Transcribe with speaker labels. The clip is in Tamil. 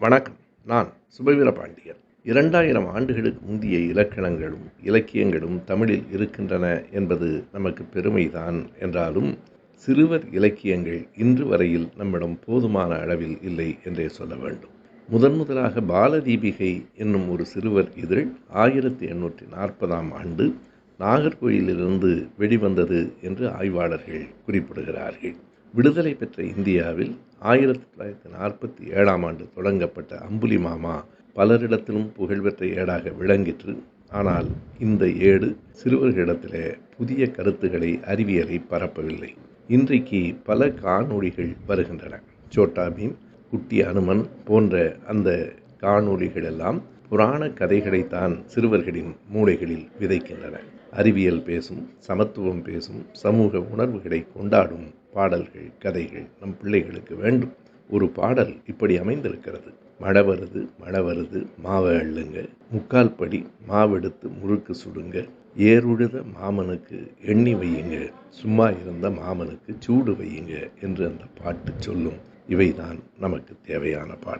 Speaker 1: வணக்கம். நான் சுபவீர பாண்டியன். இரண்டாயிரம் ஆண்டுகளுக்கு முந்தைய இலக்கணங்களும் இலக்கியங்களும் தமிழில் இருக்கின்றன என்பது நமக்கு பெருமைதான் என்றாலும் சிறுவர் இலக்கியங்கள் இன்று வரையில் நம்மிடம் போதுமான அளவில் இல்லை என்றே சொல்ல வேண்டும். முதன் முதலாக பாலதீபிகை என்னும் ஒரு சிறுவர் இதழ் ஆயிரத்தி எண்ணூற்றி நாற்பதாம் ஆண்டு நாகர்கோயிலிருந்து வெளிவந்தது என்று ஆய்வாளர்கள் குறிப்பிடுகிறார்கள். விடுதலை பெற்ற இந்தியாவில் ஆயிரத்தி தொள்ளாயிரத்தி நாற்பத்தி ஏழாம் ஆண்டு தொடங்கப்பட்ட அம்புலி மாமா பலரிடத்திலும் புகழ்பெற்ற ஏடாக விளங்கிற்று. ஆனால் இந்த ஏடு சிறுவர்களிடத்திலே புதிய கருத்துக்களை அறிவியலை பரப்பவில்லை. இன்றைக்கு பல காணொளிகள் வருகின்றன. சோட்டா பீம் குட்டி அனுமன் போன்ற அந்த காணொளிகளெல்லாம் எல்லாம் புராண கதைகளைத்தான் சிறுவர்களின் மூளைகளில் விதைக்கின்றன. அறிவியல் பேசும் சமத்துவம் பேசும் சமூக உணர்வுகளை கொண்டாடும் பாடல்கள் கதைகள் நம் பிள்ளைகளுக்கு வேண்டும். ஒரு பாடல் இப்படி அமைந்திருக்கிறது. மழை வருது மழை வருது மாவை அள்ளுங்க. முக்கால் படி மாவெடுத்து முறுக்கு சுடுங்க. ஏறுழுத மாமனுக்கு எண்ணி வையுங்க. சும்மா இருந்த மாமனுக்கு சூடு வையுங்க என்று அந்த பாட்டு சொல்லும். இவைதான் நமக்கு தேவையான பாடல்.